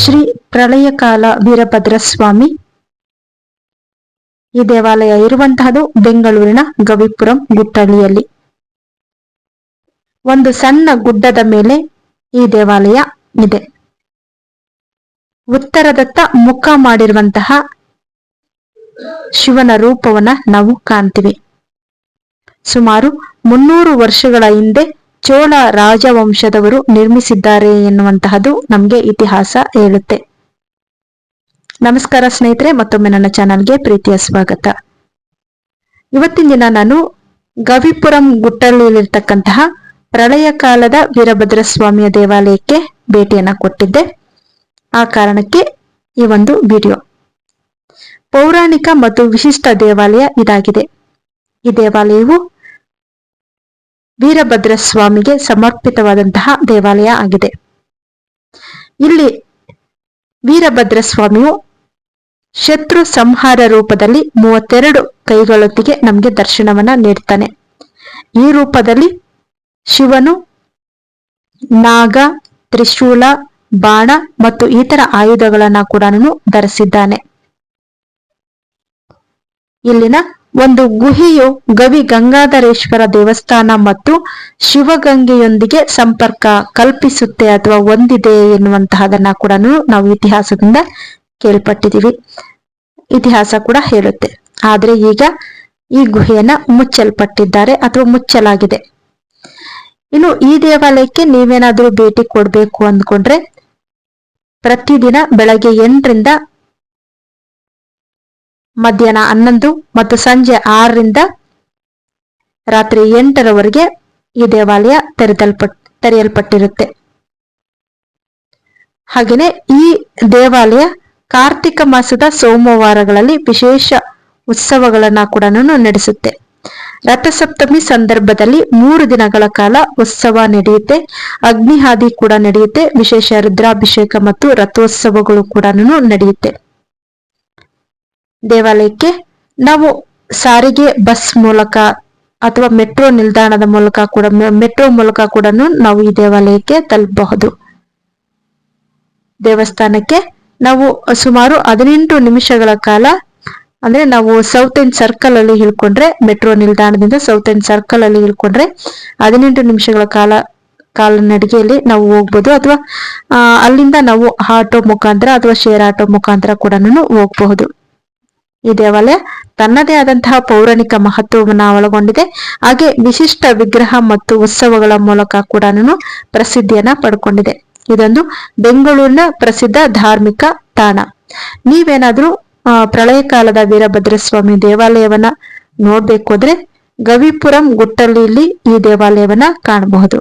ಶ್ರೀ ಪ್ರಳಯಕಾಲ ವೀರಭದ್ರ ಸ್ವಾಮಿ ಈ ದೇವಾಲಯ ಇರುವಂತಹದು ಬೆಂಗಳೂರಿನ ಗವಿಪುರಂ ಗುಟ್ಟಳಿಯಲ್ಲಿ ಒಂದು ಸಣ್ಣ ಗುಡ್ಡದ ಮೇಲೆ ಈ ದೇವಾಲಯ ಇದೆ. ಉತ್ತರದತ್ತ ಮುಖ ಮಾಡಿರುವಂತಹ ಶಿವನ ರೂಪವನ್ನ ನಾವು ಕಾಣ್ತೀವಿ. ಸುಮಾರು ಮುನ್ನೂರು ವರ್ಷಗಳ ಹಿಂದೆ ಚೋಳ ರಾಜವಂಶದವರು ನಿರ್ಮಿಸಿದ್ದಾರೆ ಎನ್ನುವಂತಹದ್ದು ನಮಗೆ ಇತಿಹಾಸ ಹೇಳುತ್ತೆ. ನಮಸ್ಕಾರ ಸ್ನೇಹಿತರೆ, ಮತ್ತೊಮ್ಮೆ ನನ್ನ ಚಾನಲ್ಗೆ ಪ್ರೀತಿಯ ಸ್ವಾಗತ. ಇವತ್ತಿನ ದಿನ ನಾನು ಗವಿಪುರಂ ಗುಟ್ಟಲ್ಲಿರ್ತಕ್ಕಂತಹ ಪ್ರಳಯ ಕಾಲದ ವೀರಭದ್ರ ಸ್ವಾಮಿಯ ದೇವಾಲಯಕ್ಕೆ ಭೇಟಿಯನ್ನ ಕೊಟ್ಟಿದ್ದೆ. ಆ ಕಾರಣಕ್ಕೆ ಈ ಒಂದು ವಿಡಿಯೋ. ಪೌರಾಣಿಕ ಮತ್ತು ವಿಶಿಷ್ಟ ದೇವಾಲಯ ಇದಾಗಿದೆ. ಈ ದೇವಾಲಯವು ವೀರಭದ್ರ ಸ್ವಾಮಿಗೆ ಸಮರ್ಪಿತವಾದಂತಹ ದೇವಾಲಯ ಆಗಿದೆ. ಇಲ್ಲಿ ವೀರಭದ್ರ ಸ್ವಾಮಿಯು ಶತ್ರು ಸಂಹಾರ ರೂಪದಲ್ಲಿ ಮೂವತ್ತೆರಡು ಕೈಗಳೊಂದಿಗೆ ನಮಗೆ ದರ್ಶನವನ್ನ ನೀಡ್ತಾನೆ. ಈ ರೂಪದಲ್ಲಿ ಶಿವನು ನಾಗ, ತ್ರಿಶೂಲ, ಬಾಣ ಮತ್ತು ಇತರ ಆಯುಧಗಳನ್ನ ಕೂಡ ಧರಿಸಿದ್ದಾನೆ. ಇಲ್ಲಿನ ಒಂದು ಗುಹೆಯು ಗವಿ ಗಂಗಾಧರೇಶ್ವರ ದೇವಸ್ಥಾನ ಮತ್ತು ಶಿವಗಂಗೆಯೊಂದಿಗೆ ಸಂಪರ್ಕ ಕಲ್ಪಿಸುತ್ತೆ ಅಥವಾ ಹೊಂದಿದೆ ಎನ್ನುವಂತಹದನ್ನ ಕೂಡ ನಾವು ಇತಿಹಾಸದಿಂದ ಕೇಳ್ಪಟ್ಟಿದ್ದೀವಿ. ಇತಿಹಾಸ ಕೂಡ ಹೇಳುತ್ತೆ. ಆದ್ರೆ ಈಗ ಈ ಗುಹೆಯನ್ನ ಮುಚ್ಚಲ್ಪಟ್ಟಿದ್ದಾರೆ ಅಥವಾ ಮುಚ್ಚಲಾಗಿದೆ. ಇನ್ನು ಈ ದೇವಾಲಯಕ್ಕೆ ನೀವೇನಾದ್ರೂ ಭೇಟಿ ಕೊಡ್ಬೇಕು ಅಂದ್ಕೊಂಡ್ರೆ ಪ್ರತಿದಿನ ಬೆಳಗ್ಗೆ ಎಂಟರಿಂದ ಮಧ್ಯಾಹ್ನ ಹನ್ನೊಂದು ಮತ್ತು ಸಂಜೆ ಆರರಿಂದ ರಾತ್ರಿ ಎಂಟರವರೆಗೆ ಈ ದೇವಾಲಯ ತೆರೆದಲ್ಪಟ್, ತೆರೆಯಲ್ಪಟ್ಟಿರುತ್ತೆ. ಹಾಗೆಯೇ ಈ ದೇವಾಲಯ ಕಾರ್ತಿಕ ಮಾಸದ ಸೋಮವಾರಗಳಲ್ಲಿ ವಿಶೇಷ ಉತ್ಸವಗಳನ್ನ ಕೂಡ ನಡೆಸುತ್ತೆ. ರಥಸಪ್ತಮಿ ಸಂದರ್ಭದಲ್ಲಿ ಮೂರು ದಿನಗಳ ಕಾಲ ಉತ್ಸವ ನಡೆಯುತ್ತೆ. ಅಗ್ನಿಹಾದಿ ಕೂಡ ನಡೆಯುತ್ತೆ. ವಿಶೇಷ ರುದ್ರಾಭಿಷೇಕ ಮತ್ತು ರಥೋತ್ಸವಗಳು ಕೂಡ ನಡೆಯುತ್ತೆ. ದೇವಾಲಯಕ್ಕೆ ನಾವು ಸಾರಿಗೆ ಬಸ್ ಮೂಲಕ ಅಥವಾ ಮೆಟ್ರೋ ನಿಲ್ದಾಣದ ಮೂಲಕ ಕೂಡ ಮೆಟ್ರೋ ಮೂಲಕ ಕೂಡ ನಾವು ಈ ದೇವಾಲಯಕ್ಕೆ ತಲುಪಬಹುದು. ದೇವಸ್ಥಾನಕ್ಕೆ ನಾವು ಸುಮಾರು ಹದಿನೆಂಟು ನಿಮಿಷಗಳ ಕಾಲ, ಅಂದ್ರೆ ನಾವು ಸೌತ್ ಎಂಡ್ ಸರ್ಕಲ್ ಅಲ್ಲಿ ಹಿಡ್ಕೊಂಡ್ರೆ ಮೆಟ್ರೋ ನಿಲ್ದಾಣದಿಂದ ಸೌತ್ ಎಂಡ್ ಸರ್ಕಲ್ ಅಲ್ಲಿ ಹಿಡ್ಕೊಂಡ್ರೆ ಹದಿನೆಂಟು ನಿಮಿಷಗಳ ಕಾಲ, ಕಾಲನಡಿಗೆಯಲ್ಲಿ ನಾವು ಹೋಗ್ಬೋದು. ಅಥವಾ ಅಲ್ಲಿಂದ ನಾವು ಆಟೋ ಮುಖಾಂತರ ಅಥವಾ ಶೇರ್ ಆಟೋ ಮುಖಾಂತರ ಕೂಡ ಹೋಗಬಹುದು. ಈ ದೇವಾಲಯ ತನ್ನದೇ ಆದಂತಹ ಪೌರಾಣಿಕ ಮಹತ್ವವನ್ನ ಒಳಗೊಂಡಿದೆ. ಹಾಗೆ ವಿಶಿಷ್ಟ ವಿಗ್ರಹ ಮತ್ತು ಉತ್ಸವಗಳ ಮೂಲಕ ಕೂಡ ಪ್ರಸಿದ್ಧಿಯನ್ನ ಪಡ್ಕೊಂಡಿದೆ. ಇದೊಂದು ಬೆಂಗಳೂರಿನ ಪ್ರಸಿದ್ಧ ಧಾರ್ಮಿಕ ತಾಣ. ನೀವೇನಾದ್ರೂ ಪ್ರಳಯ ಕಾಲದ ವೀರಭದ್ರ ಸ್ವಾಮಿ ದೇವಾಲಯವನ್ನ ನೋಡ್ಬೇಕು ಅಂದ್ರೆ ಗವಿಪುರಂ ಗುಟ್ಟಲ್ಲಿ ಈ ದೇವಾಲಯವನ್ನ ಕಾಣಬಹುದು.